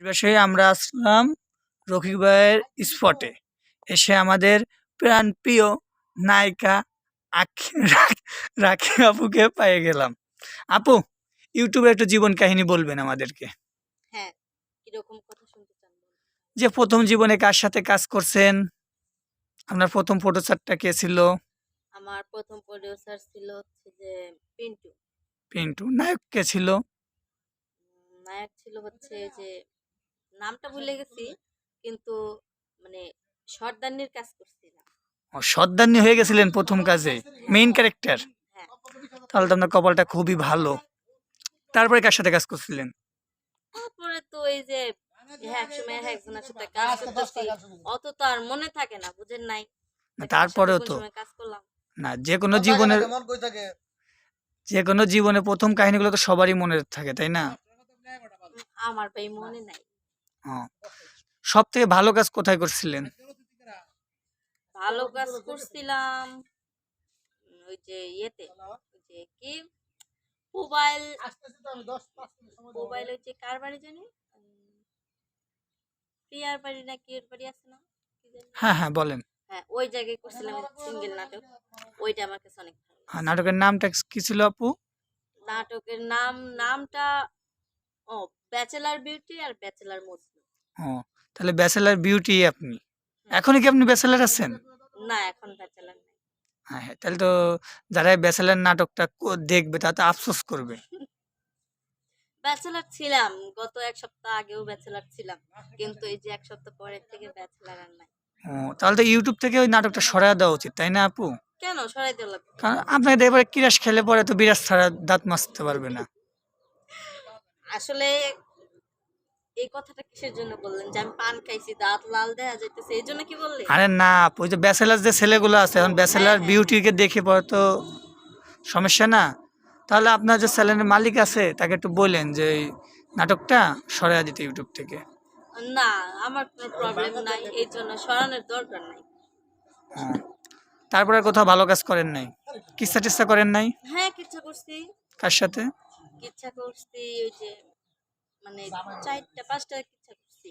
পরিবেশে আমরা আসলাম রকিব ভাইয়ের স্পটে এসে আমাদের প্রাণপ্রিয় নায়িকা রাখি আপুকে পেয়ে গেলাম। আপু ইউটিউবে একটু জীবন কাহিনী বলবেন আমাদেরকে। হ্যাঁ কথা শুনতে চান যে প্রথম জীবনে কার সাথে কাজ করছেন? আপনার প্রথম ফটোচারটা কে ছিল? আমার প্রথম প্রডিউসার ছিল হচ্ছে যে পিন্টু। পিন্টু। নায়ক কে ছিল? নায়ক ছিল হচ্ছে যে নামটা ভুলে গেছি কিন্তু মানে সর্দানির কাজ করছিলাম। ও সর্দারনি হয়ে গেছিলেন প্রথম কাজে মেইন ক্যারেক্টার হ্যাঁ। তাহলে তো আপনার কপালটা খুবই ভালো। তারপরে কার সাথে কাজ করছিলেন? তারপরে তো এই যে হ্যাঁ একসময় একজনের সাথে কাজ করতেছি। অত তো আর মনে থাকে না বুঝেন নাই। তারপরেও তো। কাজ করলাম। না যে কোনো জীবনের যে কোনো জীবনে প্রথম কাহিনীগুলো তো সবারই মনে থাকে তাই না? আমার ভাই মনে নাই। সব থেকে ভালো কাজ কোথায় করছিলেন? ভালো কাজ করছিলাম ওই যে ইয়েতে যে কি? মোবাইল মোবাইল যে কার বাড়ি জানি? প্রিয়ার বাড়ি না কি বাড়ি আছে না? হ্যাঁ হ্যাঁ বলেন। হ্যাঁ ওই জায়গায় করছিলাম সিঙ্গেল নাটক। ওইটা আমার কাছে অনেক ভালো নাটকের নামটা কি ছিল আপু? নাটকের নাম নামটা ও ব্যাচেলার বিউটি আর ব্যাচেলার মজনু ও তাহলে ব্যাচেলার বিউটি আপনি। এখনই কি আপনি ব্যাচেলার আছেন? না এখন ব্যাচেলার নাই। হ্যাঁ হ্যাঁ তাহলে তো যারা ব্যাচেলার নাটকটা কো- দেখবে তাতে আফসোস করবে। ব্যাচেলার ছিলাম গত এক সপ্তাহ আগেও ব্যাচেলার ছিলাম কিন্তু এই যে এক সপ্তাহ পরের থেকে ব্যাচেলার আর নাই। ও তাহলে তো ইউটিউব থেকে ওই নাটকটা সরাই দেওয়া উচিত তাই না আপু? কেন? সরাই দেওয়া লাগবে। কারণ আপনাকে এবারে কিরাস খেলে পরে তো বিরাট ছাড়া দাঁত মাজতে পারবে না। আসলে এই কথাটা কিসের জন্য বললেন? যে আমি পান খাইছি দাঁত লাল দেখা যাইতেছে এই জন্য কি বললেন? আরে না ওই যে ব্যাচেলার যে ছেলেগুলো আছে এখন ব্যাচেলার হ্যাঁ। বিউটিকে দেখে পরে তো সমস্যা না। তাহলে আপনার যে চ্যানেলের মালিক আছে তাকে একটু বললেন যে এই নাটকটা সরাই দিতে ইউটিউব থেকে। না আমার কোনো প্রবলেম নাই এই জন্য সরানোর দরকার নাই। ও। তারপরে আর কোথাও ভালো কাজ করেন নাই? কিচ্ছা টিচ্ছা করেন নাই? হ্যাঁ কিচ্ছা করছি। কার সাথে? কিচ্ছা করছি ওই যে মানে চারটা পাঁচটা কিচ্ছা করছি